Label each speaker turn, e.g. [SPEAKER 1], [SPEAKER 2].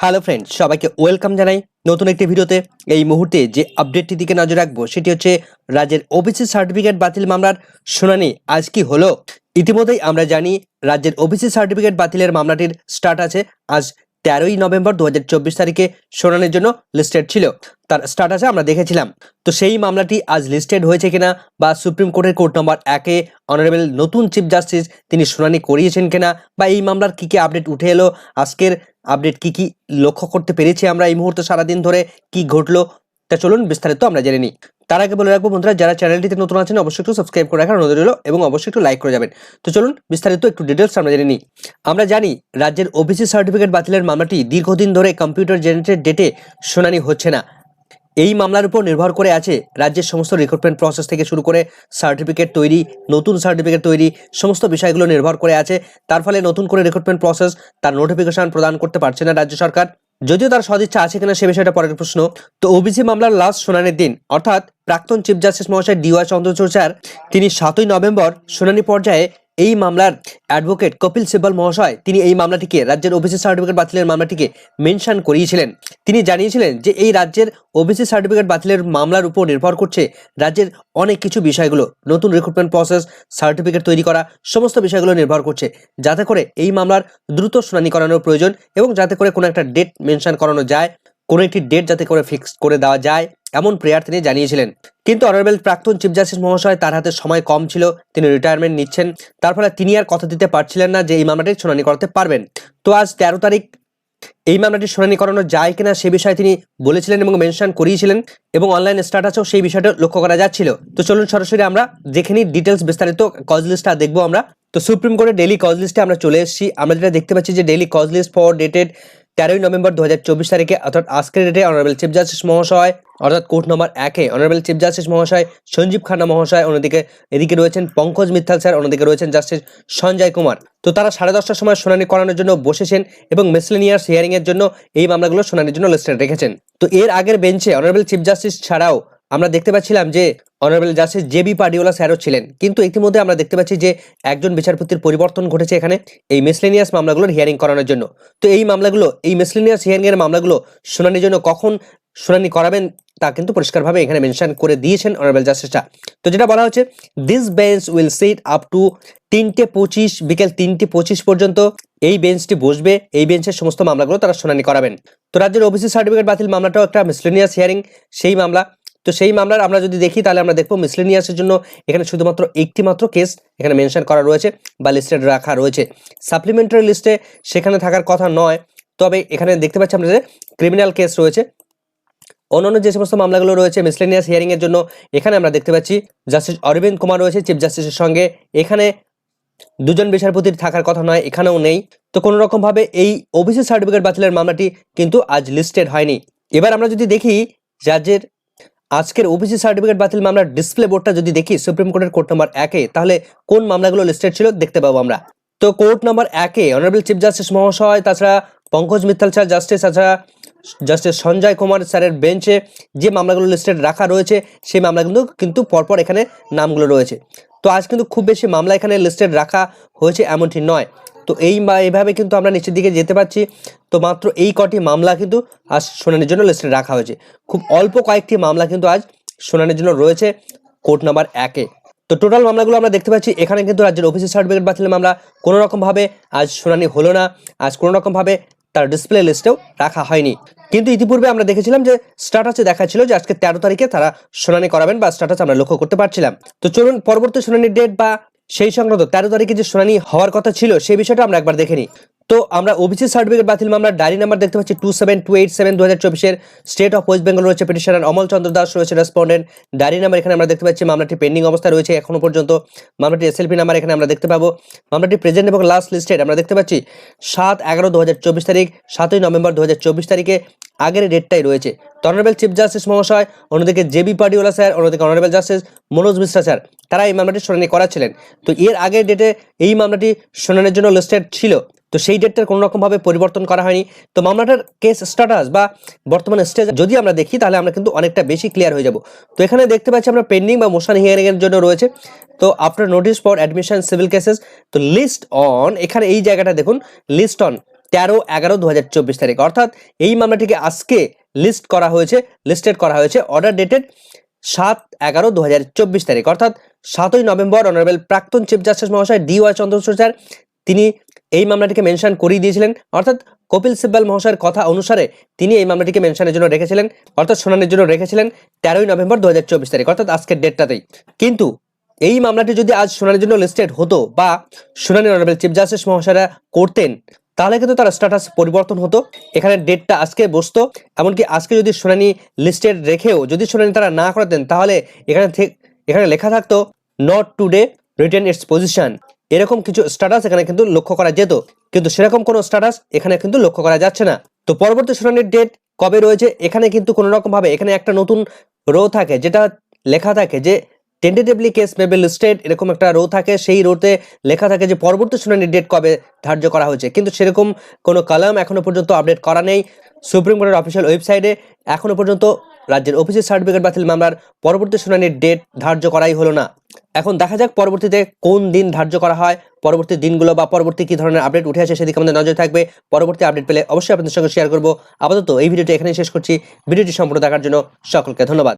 [SPEAKER 1] Hello friend সবাইকে welcome জানাই নতুন একটি ভিডিওতে। এই মুহূর্তে যে আপডেটটি দিকে নজর রাখব, সেটি হচ্ছে রাজ্যের ওবিসি সার্টিফিকেট বাতিল মামলার শুনানি। আজ কি হলো? ইতিমধ্যেই আমরা জানি রাজ্যের ওবিসি সার্টিফিকেট বাতিলের মামলাটির স্টার্ট আছে। আজ তেরোই নভেম্বর দু হাজার চব্বিশ তারিখে শুনানির জন্য লিস্টেড ছিল। তার স্টার্ট আছে আমরা দেখেছিলাম। তো সেই মামলাটি আজ লিস্টেড হয়েছে কিনা বা সুপ্রিম কোর্টের কোর্ট নম্বর একে অনারেবল নতুন চিফ জাস্টিস তিনি শুনানি করিয়েছেন কিনা বা এই মামলার কি কী আপডেট উঠে এলো, আজকের আপডেট কি কি লক্ষ্য করতে পেরেছি আমরা এই মুহূর্তে সারাদিন ধরে কি ঘটলো তা চলুন বিস্তারিত আমরা জেনে নিই। তার আগে বলে রাখব বন্ধুরা, যারা চ্যানেলটিতে নতুন আছেন অবশ্যই একটু সাবস্ক্রাইব করে রাখার নজর রইল এবং অবশ্যই একটু লাইক করে যাবেন। তো চলুন বিস্তারিত একটু ডিটেলস আমরা জেনে নিই। আমরা জানি রাজ্যের ওবিসি সার্টিফিকেট বাতিলের মামলাটি দীর্ঘদিন ধরে কম্পিউটার জেনারেটেড ডেটে শুনানি হচ্ছে না। এই মামলার উপর নির্ভর করে আছে রাজ্যের সমস্ত রিক্রুটমেন্ট প্রসেস থেকে শুরু করে সার্টিফিকেট তৈরি, নতুন সার্টিফিকেট তৈরি, সমস্ত বিষয়গুলো নির্ভর করে আছে। তার ফলে নতুন করে রিক্রুটমেন্ট প্রসেস তার নোটিফিকেশন প্রদান করতে পারছে না রাজ্য সরকার। যদিও তার সদিচ্ছা আছে কিনা সে বিষয়টা পরের প্রশ্ন। তো ওবিসি মামলার লাস্ট শুনানির দিন, অর্থাৎ প্রাক্তন চিফ জাস্টিস মহাশয় ডিওয়াই চন্দ্রচূড় স্যার তিনি সাতই নভেম্বর শুনানি পর্যায়ে এই মামলার অ্যাডভোকেট কপিল সিব্বল মহাশয়, তিনি এই মামলাটিকে রাজ্যের ওবিসি সার্টিফিকেট বাতিলের মামলাটিকে মেনশন করিয়েছিলেন। তিনি জানিয়েছিলেন যে এই রাজ্যের ওবিসি সার্টিফিকেট বাতিলের মামলার উপর নির্ভর করছে রাজ্যের অনেক কিছু বিষয়গুলো। নতুন রিক্রুটমেন্ট প্রসেস সার্টিফিকেট তৈরি করা, সমস্ত বিষয়গুলো নির্ভর করছে। যাতে করে এই মামলার দ্রুত শুনানি করানোর প্রয়োজন এবং যাতে করে কোনো একটা ডেট মেনশন করানো যায়, কোনো একটি ডেট যাতে করে ফিক্স করে দেওয়া যায়। এমন প্রেয়ার তিনি জানিয়েছিলেন। কিন্তু অনারেবল প্রাক্তন চিফ জাস্টিস মহাশয় তার হাতে সময় কম ছিল, তিনি রিটায়ারমেন্ট নিচ্ছেন, তার ফলে তিনি আর কথা দিতে পারছিলেন না যে এই মামলাটির শুনানি করাতে পারবেন। তো আজ তেরো তারিখ, এই মামলাটি শুনানি করানো যায় কিনা সে বিষয়ে তিনি বলেছিলেন এবং মেনশন করিয়েছিলেন এবং অনলাইন স্ট্যাটাসেও সেই বিষয়টা লক্ষ্য করা যাচ্ছিল। তো চলুন সরাসরি আমরা দেখে নিই ডিটেলস বিস্তারিত কজ লিস্টটা দেখব আমরা। তো সুপ্রিম কোর্টের ডেলি কজ লিস্টে আমরা চলে এসেছি। আমরা যেটা দেখতে পাচ্ছি যে daily cause list for dated তেরোই নভেম্বর দু হাজার চব্বিশ তারিখে, অর্থাৎ আজকের ডেটে অনারেবল চিফ জাস্টিস মহাশয় অর্থাৎ কোর্ট নম্বর একে অনারেবল চিফ জাস্টিস মহাশয় সঞ্জীব খান্না মহাশয় অন্যদিকে এদিকে রয়েছেন পঙ্কজ মিত্তাল স্যার, অন্যদিকে রয়েছেন জাস্টিস সঞ্জয় কুমার। তো তারা সাড়ে দশটার সময় শুনানি করানোর জন্য বসেছেন এবং মিসলেনিয়াস হিয়ারিং এর জন্য এই মামলাগুলো শুনানির জন্য লিস্টেড রেখেছেন। তো এর আগের বেঞ্চে অনারেবল চিফ জাস্টিস ছাড়াও আমরা দেখতে পাচ্ছিলাম যে honourable justice J B Pardiwala স্যারও ছিলেন। কিন্তু ইতিমধ্যে আমরা দেখতে পাচ্ছি যে একজন বিচারপতির পরিবর্তন ঘটেছে এখানে এই মিসলেনিয়াস মামলাগুলোর হিয়ারিং করানোর জন্য। তো এই মামলাগুলো, এই মিসলেনিয়াস হিয়ারিংয়ের মামলাগুলো শুনানির জন্য কখন শুনানি করাবেন তা কিন্তু পরিষ্কারভাবে এখানে মেনশন করে দিয়েছেন অনারেবল জাস্টিসটা তো যেটা বলা হচ্ছে this bench will sit up to তিনটে পঁচিশ, বিকেল তিনটে পঁচিশ পর্যন্ত এই বেঞ্চটি বসবে, এই বেঞ্চের সমস্ত মামলাগুলো তারা শুনানি করাবেন। তো রাজ্যের ওবিসি সার্টিফিকেট বাতিল মামলাটাও একটা মিসলেনিয়াস হিয়ারিং সেই মামলা তো সেই মামলার আমরা যদি দেখি, তাহলে আমরা দেখব মিসলেনিয়াসের জন্য এখানে শুধুমাত্র একটি মাত্র কেস এখানে মেনশন করা রয়েছে বা লিস্টেড রাখা রয়েছে। সাপ্লিমেন্টারি লিস্টে সেখানে থাকার কথা নয়, তবে এখানে দেখতে পাচ্ছি আমরা যে ক্রিমিনাল কেস রয়েছে। অন্যান্য যে সমস্ত মামলাগুলো রয়েছে মিসলেনিয়াস হিয়ারিংয়ের জন্য, এখানে আমরা দেখতে পাচ্ছি জাস্টিস অরবিন্দ কুমার রয়েছে চিফ জাস্টিসের সঙ্গে। এখানে দুজন বিচারপতির থাকার কথা নয়, এখানেও নেই। তো কোনো রকম ভাবে এই ওবিসি সার্টিফিকেট বাতিলের মামলাটি কিন্তু আজ লিস্টেড হয়নি। এবার আমরা যদি দেখি রাজ্যের আজকের ওবিসি সার্টিফিকেট বাতিল মামলার ডিসপ্লে বোর্ডটা যদি দেখি, সুপ্রিম কোর্টের কোর্ট নম্বর একে, তাহলে কোন মামলাগুলো লিস্টেড ছিল দেখতে পাবো আমরা। তো কোর্ট নম্বর একে অনারেবল চিফ জাস্টিস মহাশয় তাছাড়া পঙ্কজ মিত্তাল স্যার জাস্টিস তাছাড়া জাস্টিস সঞ্জয় কুমার স্যারের বেঞ্চে যে মামলাগুলো লিস্টেড রাখা রয়েছে, সেই মামলাগুলো কিন্তু পরপর এখানে নামগুলো রয়েছে। তো আজ কিন্তু খুব বেশি মামলা এখানে লিস্টেড রাখা হয়েছে এমনটি নয়। তো এই এইভাবে কিন্তু আমরা নিচের দিকে যেতে পারছি। তো মাত্র এই কটি মামলা কিন্তু আজ শুনানির জন্য লিস্টে রাখা হয়েছে। খুব অল্প কয়েকটি মামলা কিন্তু আজ শুনানির জন্য রয়েছে কোর্ট নাম্বার একে তো টোটাল মামলাগুলো আমরা দেখতে পাচ্ছি, এখানে কিন্তু রাজ্যের অফিসি সার্টিফিকেট বাতিলের মামলা কোনো রকমভাবে আজ শুনানি হলো না। আজ কোনো রকমভাবে তার ডিসপ্লে লিস্টেও রাখা হয়নি। কিন্তু ইতিপূর্বে আমরা দেখেছিলাম যে স্ট্যাটাসে দেখাচ্ছিল যে আজকে তেরো তারিখে তারা শুনানি করাবেন বা স্ট্যাটাস আমরা লক্ষ্য করতে পারছিলাম। তো চলুন পরবর্তী শুনানির ডেট বা সেই সংক্রান্ত তেরো তারিখে যে শুনানি হওয়ার কথা ছিল, সেই বিষয়টা আমরা একবার দেখে নিই। তো আমরা ওবিসি সার্টিফিকেট বাতিল মামলার ডায়রি নাম্বার দেখতে পাচ্ছি two seven two eight seven দু হাজার চব্বিশের স্টেট অফ ওয়েস্ট বেঙ্গল রয়েছে পিটিশনার অমল চন্দ্র দাস, রয়েছে রেসপন্ডেন্ট ডায়রি নাম্বার এখানে আমরা দেখতে পাচ্ছি, মামলাটি পেন্ডিং অবস্থায় রয়েছে এখনও পর্যন্ত। মামলাটি এসএলপি নাম্বার এখানে আমরা দেখতে পাবো। মামলাটি প্রেজেন্ট এবং লাস্ট লিস্টেড আমরা দেখতে পাচ্ছি, সাত এগারো দু হাজার চব্বিশ তারিখ, সাতই নভেম্বর দু হাজার চব্বিশ তারিখে আগের ডেটটাই রয়েছে। অনারেবল চিফ জাস্টিস মহাশয় অন্যদিকে জেবি পাডিওলা স্যার অন্যদিকে honourable justice Manoj Mishra sir তারা এই মামলাটি শুনানি করাচ্ছিলেন। তো এর আগের ডেটে এই মামলাটি শুনানির জন্য লিস্টেড ছিল। তো সেই ডেটটার কোনো রকমভাবে পরিবর্তন করা হয়নি। তো মামলাটার কেস স্ট্যাটাস বা বর্তমানে স্টেজ যদি আমরা দেখি, তাহলে আমরা কিন্তু অনেকটা বেশি ক্লিয়ার হয়ে যাব। তো এখানে দেখতে পাচ্ছি আমরা পেন্ডিং বা মোশন হিয়ারিং এর জন্য রয়েছে। তো after notice for admission civil cases তো লিস্ট অন এখানে এই জায়গাটা দেখুন লিস্ট অন তেরো এগারো দু তারিখ। অর্থাৎ এই মামলাটিকে আজকে লিস্ট করা হয়েছে লিস্টেড করা হয়েছে অর্ডার ডেটেড সাত এগারো দু হাজার চব্বিশ তারিখ। অর্থাৎ সাতই নভেম্বর অনারেবল প্রাক্তন চিফ জাস্টিস মহাশয় ডি ওয়াই চন্দ্রচূড় স্যার, তিনি এই মামলাটিকে মেনশন করিয়ে দিয়েছিলেন। অর্থাৎ কপিল সিব্বাল মহাশয়ের কথা অনুসারে তিনি এই মামলাটিকে মেনশনের জন্য রেখেছিলেন, অর্থাৎ শুনানির জন্য রেখেছিলেন তেরোই নভেম্বর দু হাজার চব্বিশ তারিখ, অর্থাৎ আজকের ডেটটাতেই কিন্তু এই মামলাটি যদি আজ শুনানির জন্য লিস্টেড হতো বা শুনানি অনারেবল চিফ জাস্টিস মহাশয়রা করতেন তাহলে কিন্তু তার স্ট্যাটাস পরিবর্তন হতো। এখানে ডেটটা আজকে বসতো। এমনকি আজকে যদি শুনানি লিস্টেড রেখেও যদি শুনানি তারা না করাতেন, তাহলে এখানে এখানে লেখা থাকতো not today written it's position এরকম কিছু স্ট্যাটাস এখানে কিন্তু লক্ষ্য করা যেত। কিন্তু সেরকম কোনো স্ট্যাটাস এখানে কিন্তু লক্ষ্য করা যাচ্ছে না। তো পরবর্তী শুনানির ডেট কবে রয়েছে? এখানে কিন্তু কোনো রকম ভাবে এখানে একটা নতুন রো থাকে, যেটা লেখা থাকে যে টেন্টেটিভলি কেস মেবে লিস্টেড এরকম একটা রো থাকে, সেই রোতে লেখা থাকে যে পরবর্তী শুনানির ডেট কবে ধার্য করা হয়েছে। কিন্তু সেরকম কোনো কলাম এখনও পর্যন্ত আপডেট করা নেই। সুপ্রিম কোর্টের অফিসিয়াল ওয়েবসাইটে এখনও পর্যন্ত রাজ্যের অফিসের সার্টিফিকেট বাতিল মামলার পরবর্তী শুনানির ডেট ধার্য করাই হলো না। এখন দেখা যাক পরবর্তীতে কোন দিন ধার্য করা হয়, পরবর্তী দিনগুলো বা পরবর্তী কি ধরনের আপডেট উঠে আসে সেদিকে আমাদের নজর থাকবে। পরবর্তী আপডেট পেলে অবশ্যই আপনাদের সঙ্গে শেয়ার করব। আপাতত এই ভিডিওটি এখানেই শেষ করছি। ভিডিওটি সম্পূর্ণ দেখার জন্য সকলকে ধন্যবাদ।